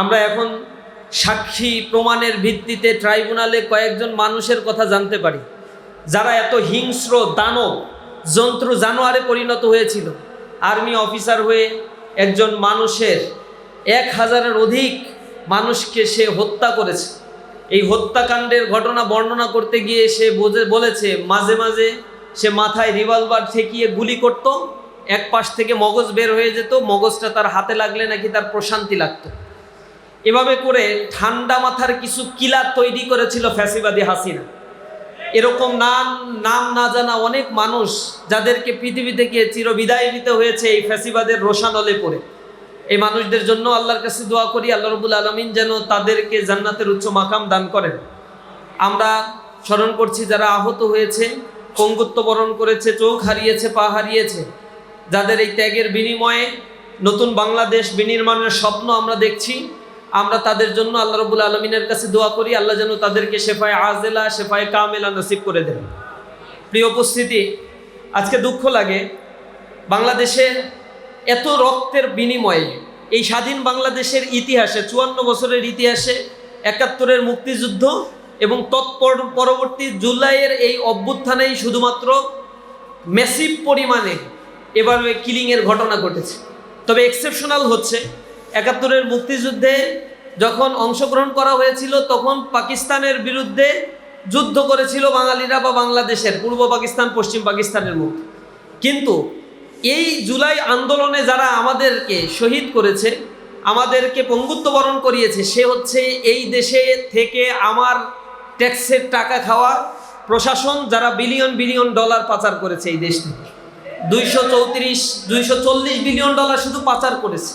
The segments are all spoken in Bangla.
আমরা এখন সাক্ষী প্রমাণের ভিত্তিতে ট্রাইব্যুনালে কয়েকজন মানুষের কথা জানতে পারি। যারা এত হিংস্র দানব যন্ত্র জানোয়ারে পরিণত হয়েছিল। আর্মি অফিসার হয়ে একজন মানুষের এক হাজারের অধিক মানুষকে সে হত্যা করেছে। এই হত্যাকাণ্ডের ঘটনা বর্ণনা করতে গিয়ে সে বোঝে, বলেছে, মাঝে মাঝে সে মাথায় রিভলভার ঠেকিয়ে গুলি করত এক পাশ থেকে মগজ বের হয়ে যেত, মগজটা তার হাতে লাগলে নাকি তার প্রশান্তি লাগতো। এভাবে করে ঠান্ডা মাথার কিছু কিলা তৈরি করেছিল ফ্যাসিবাদী হাসিনা। এরকম নাম নাম না জানা অনেক মানুষ যাদেরকে পৃথিবী থেকে চিরবিদায় নিতে হয়েছে এই ফ্যাসিবাদের রোশানলে পড়ে। এই মানুষদের জন্য আল্লাহর কাছে দোয়া করি, আল্লাহ রবুল আলমিন যেন তাদেরকে জান্নাতের উচ্চ মাকাম দান করেন। আমরা স্মরণ করছি যারা আহত হয়েছে, পঙ্গুত্ব বরণ করেছে, চোখ হারিয়েছে, পা হারিয়েছে, যাদের এই ত্যাগের বিনিময়ে নতুন বাংলাদেশ বিনির্মাণের স্বপ্ন আমরা দেখছি। আমরা তাদের জন্য আল্লাহ রবুল আলমিনের কাছে দোয়া করি, আল্লাহ যেন তাদেরকে শেফায় আজেলা, শেফায় কামেলা নসিব করে দেন। প্রিয় উপস্থিতি, আজকে দুঃখ লাগে, বাংলাদেশে এত রক্তের বিনিময়ে, এই স্বাধীন বাংলাদেশের ইতিহাসে, চুয়ান্ন বছরের ইতিহাসে একাত্তরের মুক্তিযুদ্ধ এবং তৎপর, পরবর্তী জুলাইয়ের এই অভ্যুত্থানেই শুধুমাত্র ম্যাসিভ পরিমাণে এভাবে কিলিংয়ের ঘটনা ঘটেছে। তবে এক্সেপশনাল হচ্ছে একাত্তরের মুক্তিযুদ্ধে যখন অংশগ্রহণ করা হয়েছিল, তখন পাকিস্তানের বিরুদ্ধে যুদ্ধ করেছিল বাঙালিরা বা বাংলাদেশের, পূর্ব পাকিস্তান, পশ্চিম পাকিস্তানের মধ্যে। কিন্তু এই জুলাই আন্দোলনে যারা আমাদেরকে শহীদ করেছে, আমাদেরকে পঙ্গুত্ব বরণ করিয়েছে, সে হচ্ছে এই দেশে থেকে আমার ট্যাক্সের টাকা খাওয়া প্রশাসন যারা বিলিয়ন বিলিয়ন ডলার পাচার করেছে এই দেশ থেকে। দুইশো চৌত্রিশ, দুইশো চল্লিশ বিলিয়ন ডলার শুধু পাচার করেছে।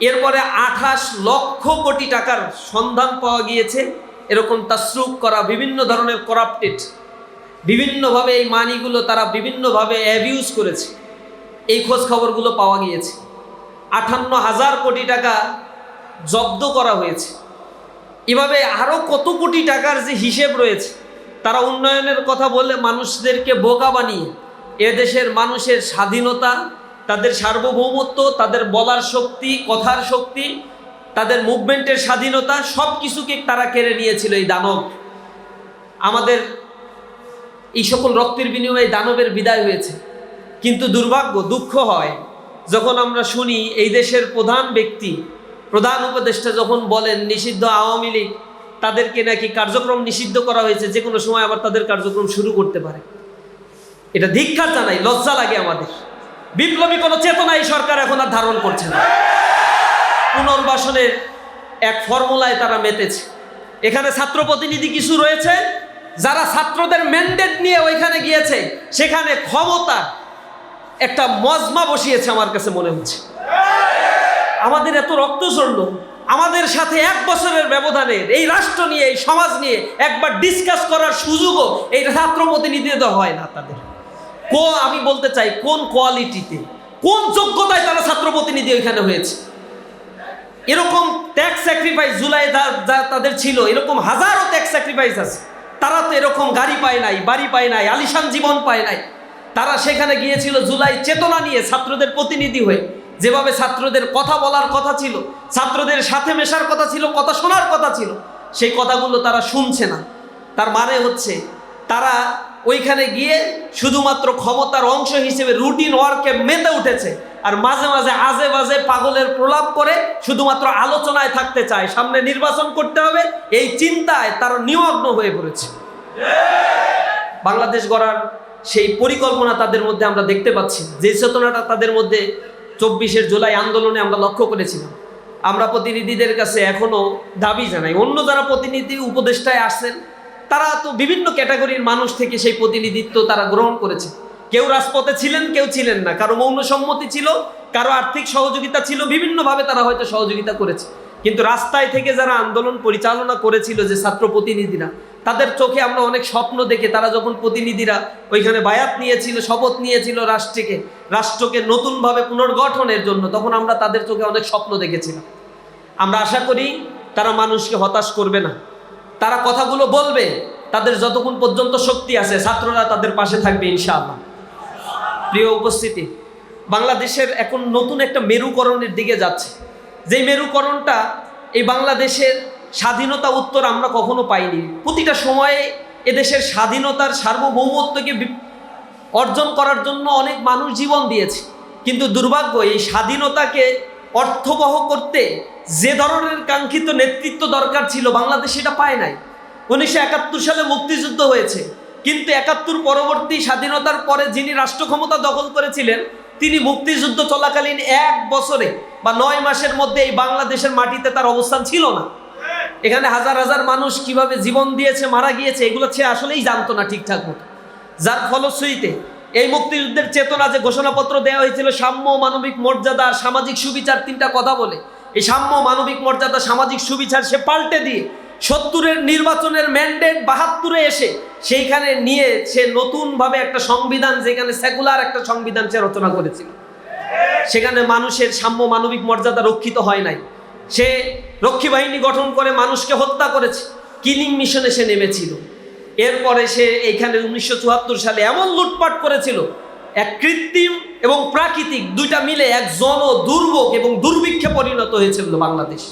এরপরে আঠাশ লক্ষ কোটি টাকার সন্ধান পাওয়া গিয়েছে। এরকম তাসরুক করা, বিভিন্ন ধরনের করাপ্টেড বিভিন্নভাবে এই মানিগুলো তারা বিভিন্নভাবে অ্যাবিউজ করেছে। এই খোঁজ খবরগুলো পাওয়া গিয়েছে। আটান্ন হাজার কোটি টাকা জব্দ করা হয়েছে। এভাবে আরও কত কোটি টাকার যে হিসেব রয়েছে, তারা উন্নয়নের কথা বলে মানুষদেরকে বোকা বানিয়ে, এদেশের মানুষের স্বাধীনতা তাদের সার্বভৌমত্ব, তাদের বলার শক্তি, কথার শক্তি, তাদের মুভমেন্টের স্বাধীনতা সব কিছুকে তারা কেড়ে নিয়েছিল এই দানব। আমাদের এই সকল রক্তের বিনিময়ে দানবের বিদায় হয়েছে। কিন্তু দুর্ভাগ্য, দুঃখ হয়, যখন আমরা শুনি এই দেশের প্রধান ব্যক্তি, প্রধান উপদেষ্টা যখন বলেন, নিষিদ্ধ আওয়ামী লীগ, তাদেরকে নাকি কার্যক্রম নিষিদ্ধ করা হয়েছে, যে কোনো সময় আবার তাদের কার্যক্রম শুরু করতে পারে। এটা ধিক্ষার জানাই, লজ্জা লাগে আমাদের। বিপ্লবী কোনো চেতনা এই সরকার এখন আর ধারণ করছে না। পুনর্বাসনের এক ফর্মুলায় তারা মেতেছে। এখানে ছাত্র প্রতিনিধি কিছু রয়েছে, যারা ছাত্রদের ম্যান্ডেট নিয়ে ওইখানে গিয়েছে, সেখানে ক্ষমতা একটা মজমা বসিয়েছে আমার কাছে মনে হচ্ছে। আমাদের এত রক্ত ঝরল, আমাদের সাথে এক বছরের ব্যবধানে এই রাষ্ট্র নিয়ে, এই সমাজ নিয়ে একবার ডিসকাস করার সুযোগও এই ছাত্র প্রতিনিধিদের হয় না তাদের। কো, আমি বলতে চাই, কোন কোয়ালিটিতে, কোন যোগ্যতায় তারা ছাত্র প্রতিনিধি ওইখানে হয়েছে? এরকম ট্যাক্স স্যাক্রিফাইস জুলাই তাদের ছিল, এরকম হাজারো ট্যাক্স স্যাক্রিফাইস আছে। তারা তো এরকম গাড়ি পায় নাই, বাড়ি পায় নাই, আলিশান জীবন পায় নাই। তারা সেখানে গিয়েছিল জুলাই চেতনা নিয়ে ছাত্রদের প্রতিনিধি হয়ে। যেভাবে ছাত্রদের কথা বলার কথা ছিল, ছাত্রদের সাথে মেশার কথা ছিল, কথা শোনার কথা ছিল, সেই কথাগুলো তারা শুনছে না। তার মানে হচ্ছে, তারা ওইখানে গিয়ে শুধুমাত্র ক্ষমতার অংশ হিসেবে রুটিন ওয়ার্কে মেতে উঠেছে। আর মাঝে মাঝে, আজে বাজে পাগলের প্রলাপ করে শুধুমাত্র আলোচনায় থাকতে চায়। সামনে নির্বাচন করতে হবে, এই চিন্তায় তার নিমগ্ন হয়ে পড়েছে। বাংলাদেশ গড়ার সেই পরিকল্পনা তাদের মধ্যে আমরা দেখতে পাচ্ছি। যে চেতনাটা তাদের মধ্যে চব্বিশের জুলাই আন্দোলনে আমরা লক্ষ্য করেছিলাম। আমরা প্রতিনিধিদের কাছে এখনও দাবি জানাই। অন্য যারা প্রতিনিধি উপদেষ্টায় আসছেন তারা তো বিভিন্ন ক্যাটাগরির মানুষ থেকে সেই প্রতিনিধিত্ব তারা গ্রহণ করেছে। কেউ রাজপথে ছিলেন, কেউ ছিলেন না। কারও মৌন সম্মতি ছিল, কারও আর্থিক সহযোগিতা ছিল, বিভিন্নভাবে তারা হয়তো সহযোগিতা করেছে। কিন্তু রাস্তায় থেকে যারা আন্দোলন পরিচালনা করেছিল যে ছাত্র প্রতিনিধিরা, তাদের চোখে আমরা অনেক স্বপ্ন দেখে তারা যখন প্রতিনিধিরা ওইখানে বায়াত নিয়েছিল, শপথ নিয়েছিল রাষ্ট্রকে রাষ্ট্রকে নতুনভাবে পুনর্গঠনের জন্য, তখন আমরা তাদের চোখে অনেক স্বপ্ন দেখেছিলাম। আমরা আশা করি তারা মানুষকে হতাশ করবে না। তারা কথাগুলো বলবে, তাদের যতক্ষণ পর্যন্ত শক্তি আছে, ছাত্ররা তাদের পাশে থাকবে ইনশাআল্লাহ। প্রিয় উপস্থিতি, বাংলাদেশের এখন নতুন একটা মেরুকরণের দিকে যাচ্ছে। যেই মেরুকরণটা এই বাংলাদেশের স্বাধীনতা উত্তর আমরা কখনো পাইনি। প্রতিটা সময়ে এদেশের স্বাধীনতার সার্বভৌমত্বকে অর্জন করার জন্য অনেক মানুষ জীবন দিয়েছে। কিন্তু দুর্ভাগ্য, এই স্বাধীনতাকে অর্থবহ করতে যে ধরনের কাঙ্ক্ষিত নেতৃত্ব দরকার ছিল, বাংলাদেশ সেটা পায় নাই। উনিশশো একাত্তর সালে মুক্তিযুদ্ধ হয়েছে। কিন্তু একাত্তর পরবর্তী স্বাধীনতার পরে যিনি রাষ্ট্র ক্ষমতা দখল করেছিলেন, তিনি মুক্তিযুদ্ধ চলাকালীন এক বছরে বা নয় মাসের মধ্যে এই বাংলাদেশের মাটিতে তার অবস্থান ছিল না। এখানে হাজার হাজার মানুষ কীভাবে জীবন দিয়েছে, মারা গিয়েছে, এগুলো সে আসলেই জানতো না ঠিকঠাক মতো। যার ফলশ্রুতিতে এই মুক্তিযুদ্ধের চেতনা যে ঘোষণাপত্র দেওয়া হয়েছিল, সাম্য মানবিক মর্যাদা সামাজিক সুবিচার তিনটা কথা বলে। এই সাম্য মানবিক মর্যাদা, সামাজিক সুবিচার সে পাল্টে দিয়ে সত্তরের নির্বাচনের ম্যান্ডেট বাহাত্তরে এসে সেইখানে নিয়ে সে নতুনভাবে একটা সংবিধান, যেখানে সেকুলার একটা সংবিধান সে রচনা করেছিল। সেখানে মানুষের সাম্য মানবিক মর্যাদা রক্ষিত হয় নাই। সে রক্ষী বাহিনী গঠন করে মানুষকে হত্যা করেছে। কিলিং মিশনে সে নেমেছিল। এরপরে সে এইখানে উনিশশো চুয়াত্তর সালে এমন লুটপাট করেছিল, এক কৃত্রিম এবং প্রাকৃতিক, দুইটা মিলে এক জন দুর্ভোগ এবং দুর্ভিক্ষে পরিণত হয়েছিল বাংলাদেশ।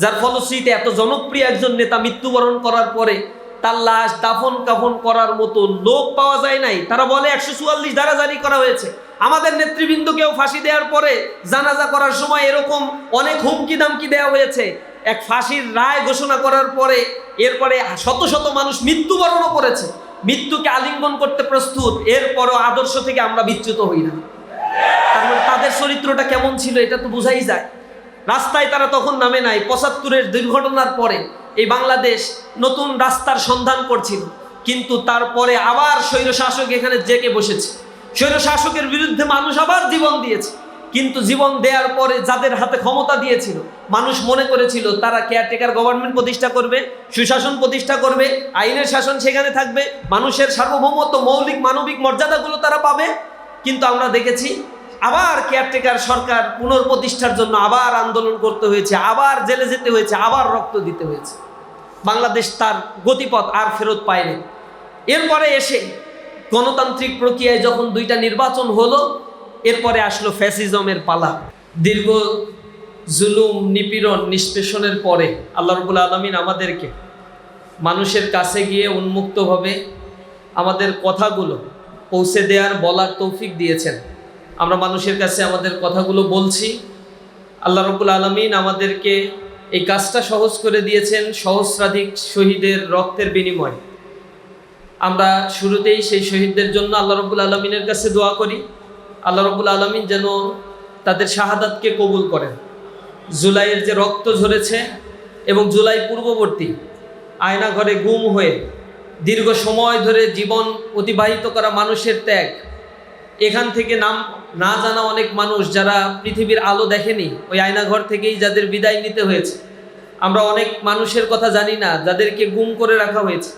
যার ফলশ্রুতিতে এত জনপ্রিয় একজন নেতা মৃত্যুবরণ করার পরে তার লাশ দাফন কাফন করার মতো লোক পাওয়া যায় নাই। তারা বলে একশো চুয়াল্লিশ ধারা জারি করা হয়েছে। আমাদের নেতৃবৃন্দকেও ফাঁসি দেওয়ার পরে জানাজা করার সময় এরকম অনেক হুমকি দামকি দেওয়া হয়েছে। এক ফাঁসির রায় ঘোষণা করার পরে, এরপরে শত শত মানুষ মৃত্যুবরণও করেছে। মৃত্যুকে আলিঙ্গন করতে প্রস্তুত, এরপরও আদর্শ থেকে আমরা বিচ্যুত হই না। তার মানে তাদের চরিত্রটা কেমন ছিল এটা তো বোঝাই যায়। রাস্তায় তারা তখন নামে নাই, পঁচাত্তরের দুর্ঘটনার পরে এই বাংলাদেশ নতুন রাস্তার সন্ধান করছিল। কিন্তু তারপরে আবার স্বৈরশাসক এখানে জেগে বসেছে। স্বৈরশাসকের বিরুদ্ধে মানুষ আবার জীবন দিয়েছে। কিন্তু জীবন দেওয়ার পরে যাদের হাতে ক্ষমতা দিয়েছিল, মানুষ মনে করেছিল তারা কেয়ারটেকার গভর্নমেন্ট প্রতিষ্ঠা করবে, সুশাসন প্রতিষ্ঠা করবে, আইনের শাসন সেখানে থাকবে, মানুষের সার্বভৌমত্ব, মৌলিক, মানবিক মর্যাদাগুলো তারা পাবে। কিন্তু আমরা দেখেছি আবার কেয়ারটেকার সরকার পুনর্প্রতিষ্ঠার জন্য আবার আন্দোলন করতে হয়েছে, আবার জেলে যেতে হয়েছে, আবার রক্ত দিতে হয়েছে। বাংলাদেশ তার গতিপথ আর ফেরত পায়নি। এরপরে এসে গণতান্ত্রিক প্রক্রিয়ায় যখন দুইটা নির্বাচন হলো এরপরে আসলো ফ্যাসিজমের পালা। দীর্ঘ জুলুম, নিপীড়ন, নিষ্পেষণের পরে আল্লাহ রবুল আলমিন আমাদেরকে মানুষের কাছে গিয়ে উন্মুক্তভাবে আমাদের কথাগুলো পৌঁছে দেওয়ার বলার তৌফিক দিয়েছেন। আমরা মানুষের কাছে আমাদের কথাগুলো বলছি। আল্লাহ রবুল আলমিন আমাদেরকে এই কাজটা সহজ করে দিয়েছেন সহস্রাধিক শহীদের রক্তের বিনিময়। আমরা শুরুতেই সেই শহীদদের জন্য আল্লাহ রবুল আলমিনের কাছে দোয়া করি। আল্লাহ রবুল আলমিন যেন তাদের শাহাদাতকে কবুল করেন। জুলাইয়ের যে রক্ত ঝরেছে এবং জুলাই পূর্ববর্তী আয়না ঘরে গুম হয়ে দীর্ঘ সময় ধরে জীবন অতিবাহিত করা মানুষের ত্যাগ, এখান থেকে নাম না জানা অনেক মানুষ যারা পৃথিবীর আলো দেখেনি, ওই আয়নাঘর থেকেই যাদের বিদায় নিতে হয়েছে। আমরা অনেক মানুষের কথা জানি না, যাদেরকে গুম করে রাখা হয়েছে।